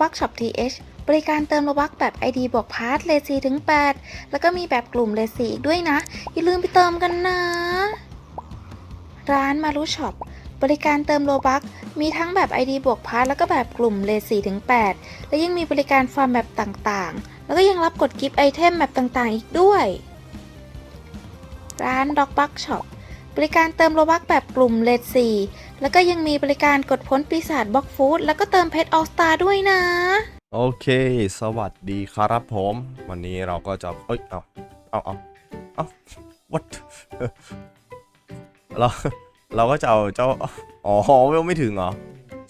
Robux Shop TH บริการเติมโลบักแบบ ID บวกพาร์ทเลซีถึง 8 แล้วก็มีแบบกลุ่มเลซีอีกด้วยนะ อย่าลืมไปเติมกันนะ ร้านมารุช็อปบริการเติมโลบักมีทั้งแบบ ID บวกพาร์ทแล้วก็แบบกลุ่มเลซีถึง 8 และยังมีบริการฟาร์มแบบต่างๆ แล้วก็ยังรับกดกิฟต์ไอเทมแบบต่างๆ อีกด้วย ร้าน d o g b u g Shop บริการเติมโลบักแบบกลุ่มเลซี แล้วก็ยังมีบริการกดพ้นปีศาจบล็อกฟูดแล้วก็เติมเพชรออสตาด้วยนะ โอเค สวัสดีครับผม วันนี้เราก็จะ เอ้ย เอาเอาเอาเอา what เรา เราก็จะเอาเจ้า อ๋อ ไม่ถึงเหรอ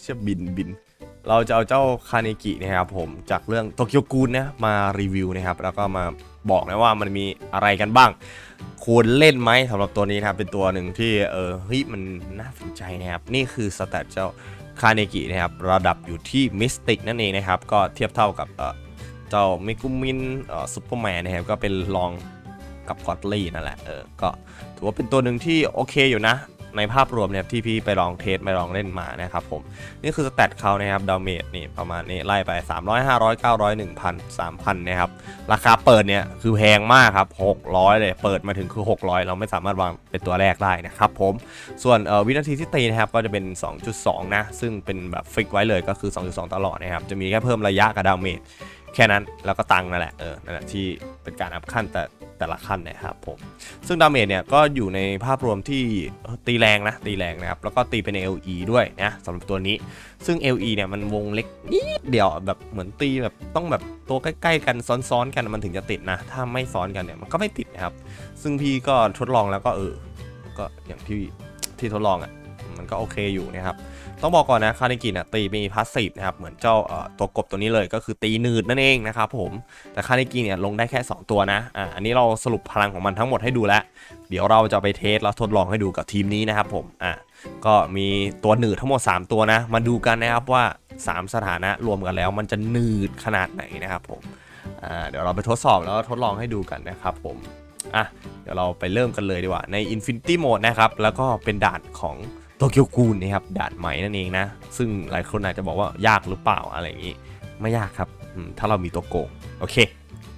เชื่อบินบิน เราจะเอาเจ้าคาเนกินะครับผมจากเรื่องโตเกียวกูนนะมารีวิวนะครับ แล้วก็มาบอกนะว่ามันมีอะไรกันบ้าง ควรเล่นไหมสำหรับตัวนี้นะครับ เป็นตัวหนึ่งที่เออเฮ้ยมันน่าสนใจนะครับ นี่คือสแตทเจ้าคาเนกินะครับ ระดับอยู่ที่มิสติกนั่นเองนะครับ ก็เทียบเท่ากับเออเจ้ามิกุมินเออซูเปอร์แมนนะครับ ก็เป็นรองกับกอตลี่นั่นแหละเออก็ถือว่าเป็นตัวหนึ่งที่โอเคอยู่นะ ในภาพรวมเนี่ยที่พี่ไปลองเทสไปลองเล่นมานะครับผมนี่คือสแตทเขานะครับดาเมจนี่ประมาณนี้ไล่ไป 300 500 900 1,000 3,000นะครับราคาเปิดเนี่ยคือแพงมากครับ600 เลยเปิดมาถึงคือ 600 เราไม่สามารถวางเป็นตัวแรกได้นะครับผมส่วนวินาทีที่ตีนะครับก็จะเป็น 2.2 นะ ซึ่งเป็นแบบฟิกไว้เลยก็คือ 2.2 ตลอดนะครับจะมีแค่เพิ่มระยะกับดาเมจแค่นั้นแล้วก็ตังนั่นแหละเออนั่นแหละที่เป็นการอัพขั้นแต่ แต่ละขั้นนะครับผมซึ่งดาเมจเนี่ยก็อยู่ในภาพรวมที่ตีแรงนะตีแรงนะครับแล้วก็ตีเป็น LE ด้วยนะสำหรับตัวนี้ ซึ่ง LE เนี่ยมันวงเล็กนิดเดียวแบบเหมือนตีแบบต้องแบบตัวใกล้ๆกันซ้อนๆกันมันถึงจะติดนะ ถ้าไม่ซ้อนกันเนี่ยมันก็ไม่ติดนะครับ ซึ่งพี่ก็ทดลองแล้วก็เออก็อย่างที่ที่ทดลองอะ มันก็โอเคอยู่นะครับ ต้องบอกก่อนนะคาเนกิน่ะตีมีพาสซีฟนะครับ เหมือนเจ้าตัวกบตัวนี้เลยก็คือตีหนืดนั่นเองนะครับผม แต่คาเนกิเนี่ยลงได้แค่ 2 ตัวนะอ่าอันนี้เราสรุปพลังของมันทั้งหมดให้ดูแล้ว เดี๋ยวเราจะไปเทสแล้วทดลองให้ดูกับทีมนี้นะครับผมอ่าก็มีตัวหนืดทั้งหมด 3 ตัวนะ มาดูกันนะครับว่า 3 สถานะรวมกันแล้ว มันจะหนืดขนาดไหนนะครับผมอ่าเดี๋ยวเราไปทดสอบแล้วทดลองให้ดูกันนะครับผมอะเดี๋ยวเราไปเริ่มกันเลยดีกว่าใน Infinity Mode นะครับ แล้วก็เป็นด่านของ โตเกียวกูนนะครับด่านใหม่นั่นเองนะ ซึ่งหลายคนอาจจะบอกว่ายากหรือเปล่าอะไรอย่างนี้ ไม่ยากครับ ถ้าเรามีตัวโกงโอเค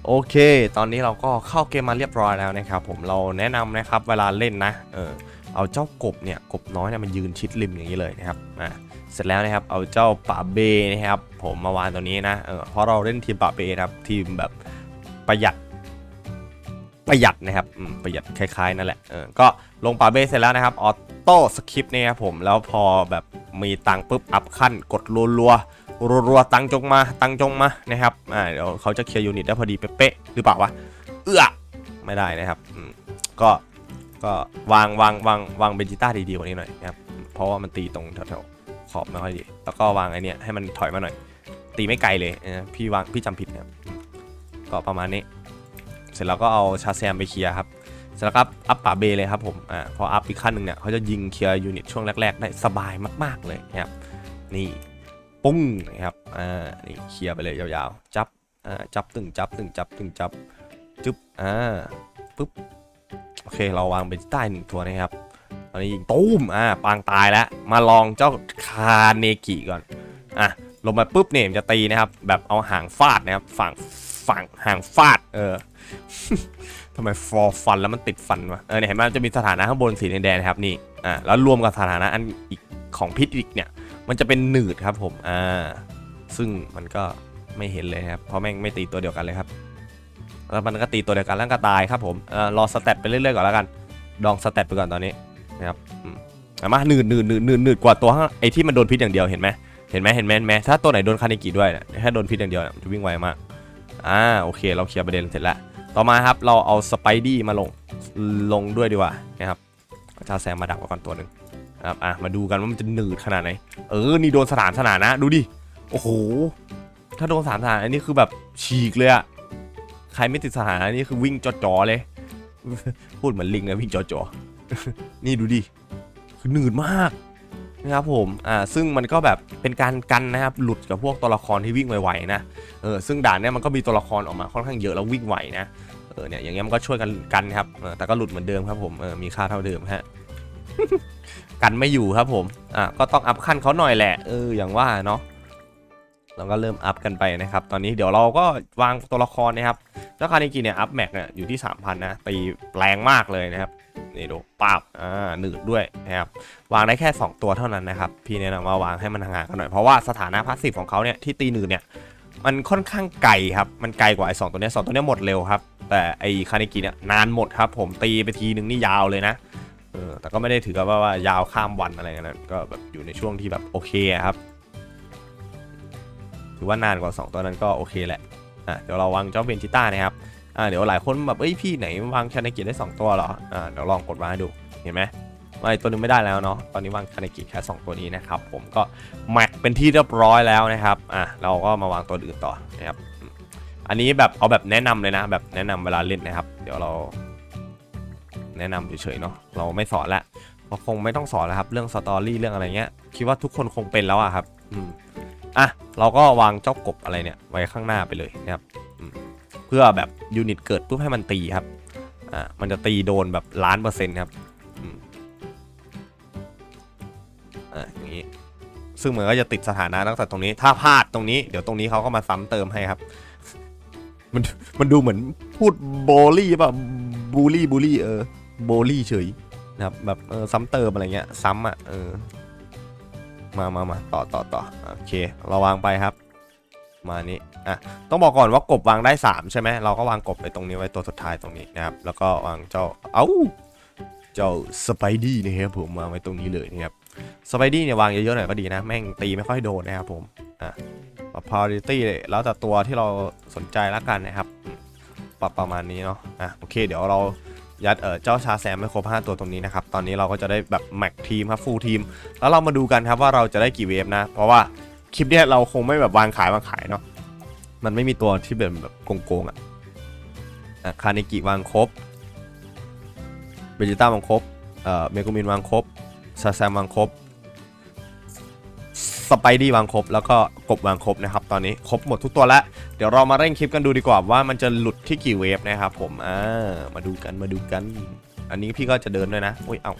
โอเค ตอนนี้เราก็เข้าเกมมาเรียบร้อยแล้วนะครับผมเราแนะนำนะครับเวลาเล่นนะเออเอาเจ้ากบเนี่ยกบน้อยเนี่ยมันยืนชิดริมอย่างนี้เลยนะครับอ่าเสร็จแล้วนะครับเอาเจ้าป่าเบนะครับผมมาวางตัวนี้นะเออเพราะเราเล่นทีมป่าเบนะครับทีมแบบประหยัด ประหยัดนะครับประหยัดคล้ายๆนั่นแหละเออก็ลงป่าเบสเสร็จแล้วนะครับออโต้สคริปต์เนี่ยครับผมแล้วพอแบบมีตังค์ปุ๊บอัพขั้นกดรัวรัวรัวรัวๆตังค์จงมาตังค์จงมานะครับอ่าเดี๋ยวเขาจะเคลียร์ยูนิตได้พอดีเป๊ะๆหรือเปล่าวะเอื้อไม่ได้นะครับก็ก็วางวางวางวางเบนจิต้าดีๆกว่านี้หน่อยนะครับเพราะว่ามันตีตรงแถวๆขอบไม่ค่อยดีแล้วก็วางไอเนี้ยให้มันถอยมาหน่อย ตีไม่ไกลเลยเออพี่วางพี่จำผิดนะครับก็ประมาณนี้ เสร็จแล้วก็เอาชาแซมไปเคลียร์ครับเสร็จแล้วก็อัพป่าเบเลยครับผมอ่าพออัพอีกขั้นหนึ่งเนี่ยเขาจะยิงเคลียร์ยูนิตช่วงแรก ๆ ได้สบายมาก ๆเลยนะครับนี่ปุ้งนะครับอ่านี่เคลียร์ไปเลยยาวๆจับอ่าจับตึงจับตึงจับตึงจับจึ๊บอ่าปึ๊บโอเคเราวางไปใต้หนึ่งตัวนะครับตอนนี้ยิงตูมอ่าปางตายแล้วมาลองเจ้าคาเนกิก่อนอะลงมาปุ๊บเนี่ยจะตีนะครับแบบเอาหางฟาดนะครับฝั่งฝั่งหางฟาดเออ ทำไมฟอร์ฟันแล้วมันติดฟันวะ เออเนี่ยเห็นไหมมันจะมีสถานะข้างบนสีแดงๆนะครับนี่ อ่าแล้วรวมกับสถานะอันอีกของพิษอีกเนี่ย มันจะเป็นหนืดครับผม อ่า ซึ่งมันก็ไม่เห็นเลยครับ เพราะแม่งไม่ตีตัวเดียวกันเลยครับ แล้วมันก็ตีตัวเดียวกันแล้วก็ตายครับผมอ่อรอสเตตไปเรื่อยๆก่อนแล้วกัน ดองสเตตไปก่อนตอนนี้นะครับอืมเอามาหนืดหนืดหนืดหนืดหนืดกว่าตัวข้างไอ้ที่มันโดนพิษอย่างเดียวเห็นไหมเห็นไหมเห็นไหมเห็นไหมถ้าตัวไหนโดนคาเนกิด้วยเนี่ยถ้าโดนพิษอย่างเดียวเนี่ยมันจะวิ่งไวมาก อ่าโอเค เราเคลียร์ประเด็นเสร็จแล้ว ต่อมาครับเราเอาสไปดี้มาลงลงด้วยดีกว่านะครับเอาชาแซมมาดักไว้ก่อนตัวหนึ่งนะครับอะมาดูกันว่ามันจะหนืดขนาดไหนเออนี่โดนสถานสนานนะดูดิโอ้โหถ้าโดนสถานสนานอันนี้คือแบบฉีกเลยอะใครไม่ติดสถานะนี่คือวิ่งจ่อๆเลย พูดเหมือนลิงนะวิ่งจ่อๆนี่ดูดิคือหนืดมาก นะครับผม อ่า ซึ่งมันก็แบบเป็นการกันนะครับ หลุดกับพวกตัวละครที่วิ่งไวๆนะ เออ ซึ่งด่านเนี้ยมันก็มีตัวละครออกมาค่อนข้างเยอะแล้ววิ่งไวนะ เออ เนี่ยอย่างเงี้ยมันก็ช่วยกันกันนะครับ เออ แต่ก็หลุดเหมือนเดิมครับผม เออ มีค่าเท่าเดิมฮะ กันไม่อยู่ครับผม อะก็ต้องอัพขั้นเขาหน่อยแหละ เออ อย่างว่าเนาะเราก็เริ่มอัพกันไปนะครับ ตอนนี้เดี๋ยวเราก็วางตัวละครนะครับเจ้าคานิกิเนี่ยอัพแม็กเนี่ยอยู่ที่ 3,000นะตีแรงมากเลยนะครับ นี่ดูป้าบอ่าหนืดด้วยนะครับวางได้แค่ 2 ตัวเท่านั้นนะครับ พี่แนะนำว่าวางให้มันห่างกันหน่อย เพราะว่าสถานะพาสซีฟของเขาเนี่ยที่ตีหนืดเนี่ยมันค่อนข้างไกลครับ มันไกลกว่าไอ้สองตัวนี้สองตัวนี้หมดเร็วครับ แต่ไอ้คานิกิเนี่ยนานหมดครับ ผมตีไปทีนึงนี่ยาวเลยนะเออแต่ก็ไม่ได้ถือกับว่าว่ายาวข้ามวันอะไรกันนะก็แบบอยู่ในช่วงที่แบบโอเคครับถือว่านานกว่า 2 ตัวนั้นก็โอเคแหละอะเดี๋ยวเราวางเจ้าเบนจิต้านะครับ อ่าเดี๋ยวหลายคนแบบเอ้ยพี่ไหนวางคานากิได้ 2 ตัวเหรออ่าเดี๋ยวลองกดมาให้ดูเห็นไหมว่าอีกตัวนึงไม่ได้แล้วเนาะตอนนี้วางคานากิแค่2ตัวนี้นะครับผมก็แม็กเป็นที่เรียบร้อยแล้วนะครับอะเราก็มาวางตัวอื่นต่อนะครับอันนี้แบบเอาแบบแนะนำเลยนะ แบบแนะนำเวลาเล่นนะครับ เดี๋ยวเรา แนะนำเฉยๆเนาะเราไม่สอนละเพราะคงไม่ต้องสอนแล้วครับ เรื่องสตอรี่เรื่องอะไรเงี้ยคิดว่าทุกคนคงเป็นแล้วอะครับอืมอะเราก็วางเจ้ากบอะไรเนี่ยไว้ข้างหน้าไปเลยนะครับ พื่อแบบยูนิตเกิดปุ๊บให้มันตีครับอ่ามันจะตีโดนแบบล้านเปอร์เซ็นต์ครับอ่าอย่างนี้ซึ่งมันก็จะติดสถานะตั้งแต่ตรงนี้ถ้าพลาดตรงนี้เดี๋ยวตรงนี้เขาก็มาซ้ำเติมให้ครับ มันมันดูเหมือนพูดโบลี่ป่ะบูลี่บูลลี่เออโบลี่เฉยนะครับแบบเออซ้ำเติมอะไรเงี้ยซ้ำอะเออมามามาต่อต่อต่อโอเค เราวางไปครับ มานี้อะต้องบอกก่อนว่ากบวางได้ 3 ใช่ไหมเราก็วางกบไปตรงนี้ไว้ตัวสุดท้ายตรงนี้นะครับ แล้วก็วางเจ้าเอ้าเจ้าสไปดี้นะครับผมวางไว้ตรงนี้เลยนะครับสไปดี้เนี่ยวางเยอะๆหน่อยก็ดีนะแม่งตีไม่ค่อยโดนนะครับผมอะปรับ priority แล้วแต่ตัวที่เราสนใจละกันนะครับปรับประมาณนี้เนาะอะโอเค เดี๋ยวเรายัดเออเจ้าชาแซมไม่ครบ 5 ตัวตรงนี้นะครับ ตอนนี้เราก็จะได้แบบแม็กทีมครับฟูลทีม แล้วเรามาดูกันครับว่าเราจะได้กี่เวฟนะ เพราะว่า คลิปเนี้ยเราคงไม่แบบวางขายวางขายเนาะมันไม่มีตัวที่เป็นแบบโกงๆอะอะคาเนกิวางครบเบจิต้าวางครบเอ่อเมกุมินวางครบซาแซมวางครบสไปดี้วางครบแล้วก็กบวางครบนะครับตอนนี้ครบหมดทุกตัวแล้ว เดี๋ยวเรามาเร่งคลิปกันดูดีกว่าว่ามันจะหลุดที่กี่เวฟนะครับผมอ่ามาดูกันมาดูกัน อันนี้พี่ก็จะเดินด้วยนะอุ้ยเอ้า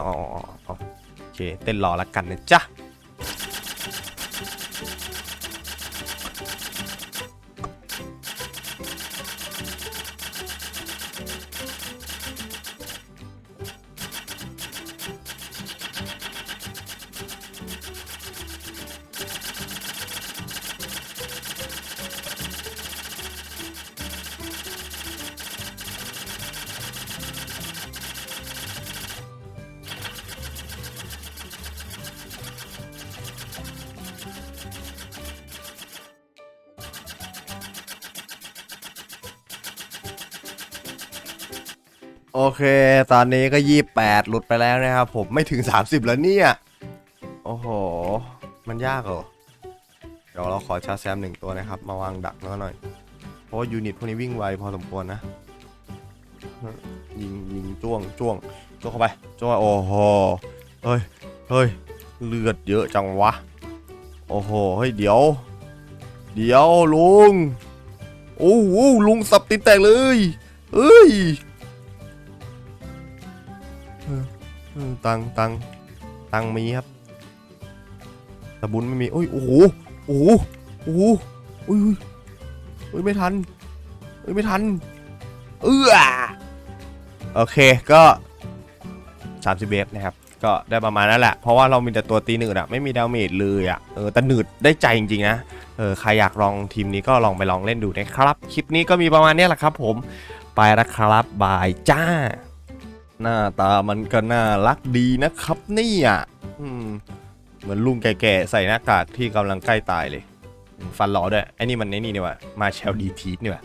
อ๋ออ๋ออ๋อโอเคเต้นรอละกันนะจ๊ะ โอเค ตอนนี้ก็ยี่แปดหลุดไปแล้วนะครับผมไม่ถึง 30 แล้วเนี่ย โอ้โห มันยากเหรอ เดี๋ยวเราขอชาร์จแซมหนึ่งตัวนะครับ มาวางดักแล้วหน่อย เพราะว่ายูนิตพวกนี้วิ่งไวพอสมควรนะ ยิงยิงจ้วงจ้วงจ้วงเข้าไปจ้วงโอ้โห เฮ้ยเฮ้ยเลือดเยอะจังวะ โอ้โห เฮ้ยเดี๋ยว เดี๋ยวลุง โอ้โหลุงสับติดแตกเลยเอ้ย ออตังตังตังมีครับแต่บุญไม่มีโอ้ยโอ้โหโอ้โหโอ้โหอุ้ยอุ้ยอุ้ยไม่ทันอุ้ยไม่ทันเอื้อโอเคก็ 30เวฟนะครับ ก็ได้ประมาณนั้นแหละ เพราะว่าเรามีแต่ตัวตีหนืดอะไม่มีดาเมจเลยอะเออแต่หนืดได้ใจจริงๆนะเออใครอยากลองทีมนี้ก็ลองไปลองเล่นดูนะครับ คลิปนี้ก็มีประมาณนี้แหละครับผม ไปล้วครับบายจ้า หน้าตามันก็น่ารักดีนะครับเนี่ยอืมเหมือนลุงแก่ๆใส่หน้ากากที่กำลังใกล้ตายเลย ฟันหล่อด้วยไอ้นี่มันไอ้นี่นี่วะมาแชลดีทีสนี่วะ